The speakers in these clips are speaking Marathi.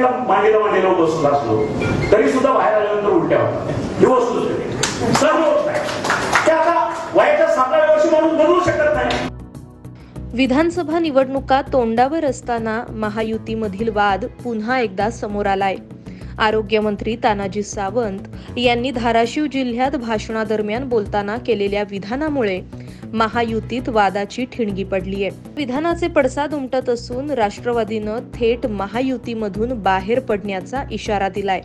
मांडीला मांडीला बसून असलो तरी सुद्धा बाहेर आल्यानंतर उलट्या ही वस्तू सर्व विधानसभा निवडणुका तोंडावर असताना महायुतीमधील वाद पुन्हा एकदा समोर आलाय. आरोग्यमंत्री तानाजी सावंत यांनी धाराशिव जिल्ह्यात भाषणादरम्यान बोलताना केलेल्या विधानामुळे महायुतीत वादाची ठिणगी पडली आहे विधानाचे पडसाद उमटत असून राष्ट्रवादीनं थेट महायुतीमधून बाहेर पडण्याचा इशारा दिलाय.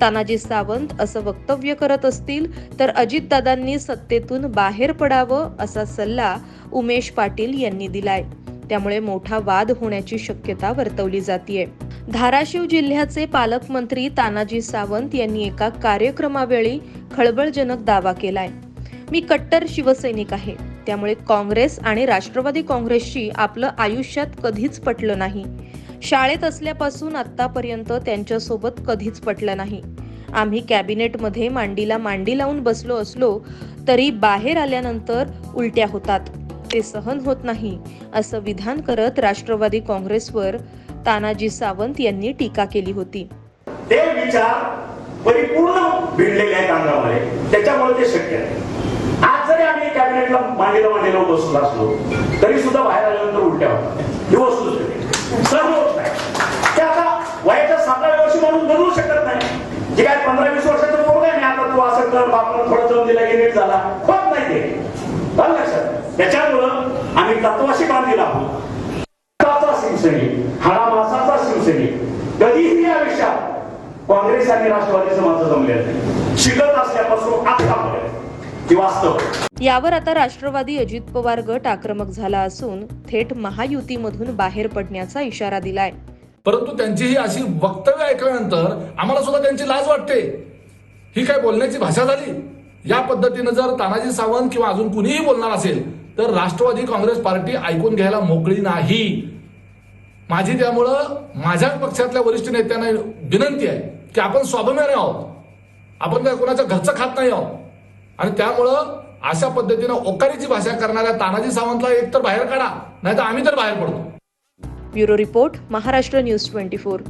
तानाजी सावंत असं वक्तव्य करत असतील तर अजितदादांनी सत्तेतून बाहेर पडावं असा सल्ला उमेश पाटील यांनी दिलाय. त्यामुळे मोठा वाद होण्याची शक्यता वर्तवली जातीये. धाराशिव जिल्ह्याचे पालकमंत्री तानाजी सावंत यांनी एका कार्यक्रमावेळी खळबळजनक दावा केलाय. मी कट्टर शिवसैनिक आहे. त्यामुळे काँग्रेस आणि राष्ट्रवादी काँग्रेसशी आपलं आयुष्यात कधीच पटलं नाही. शाळेत असल्यापासून आत्तापर्यंत त्यांच्यासोबत कधीच पटलं नाही. आम्ही कॅबिनेटमध्ये मांडीला मांडी लावून बसलो असलो तरी बाहेर आल्यानंतर उलट्या होतात. ते सहन होत नाही असं विधान करत राष्ट्रवादी काँग्रेसवर तानाजी सावंत यांनी टीका केली होती. ते विचार परिपूर्ण भिडलेले आहेत अंगामध्ये त्याच्यामुळे ते शक्य आहे आम्ही मांडीला मांडीला बसून असलो तरी सुद्धा बाहेर आल्यानंतर उलट्या होतात ही वस्तू सर्व होत नाही ते आता वयाच्या सातव्या वर्षी माणूस बदलू शकत नाही. जे काय पंधरा वीस वर्षाचं पोरग आहे आता तू असं कर बापानं थोडं जाऊन दिला की नीट झाला. होत नाही ते. लक्षात. त्याच्यामुळं आम्ही तत्वाशी बांधलेला आहोत. रक्ताचा शिवसैनिक हाडा मासाचा शिवसैनिक कधीही आयुष्यात काँग्रेस आणि राष्ट्रवादीचं माझं जमले नाही. शिकत असल्यापासून आतापर्यंत यावर आता राष्ट्रवादी अजित पवार गट आक्रमक झाला असून थेट महायुतीमधून बाहेर पडण्याचा इशारा दिलाय. परंतु त्यांची ही अशी वक्तव्य ऐकल्यानंतर आम्हाला सुद्धा त्यांची लाज वाटते. ही काय बोलण्याची भाषा झाली? या पद्धतीनं जर तानाजी सावंत किंवा अजून कुणीही बोलणार असेल तर राष्ट्रवादी काँग्रेस पार्टी ऐकून घ्यायला मोकळी नाही. माझी त्यामुळं माझ्या पक्षातल्या वरिष्ठ नेत्यांना विनंती आहे की आपण स्वाभिमानी आहोत. आपण काय कोणाच्या घरचं खात नाही आहोत. आणि त्यामुळं अशा पद्धतीनं ओकारीची भाषा करणाऱ्या तानाजी सावंतला एक तर बाहेर काढा नाही तर आम्ही तर बाहेर पडतो. Bureau report Maharashtra news twenty four.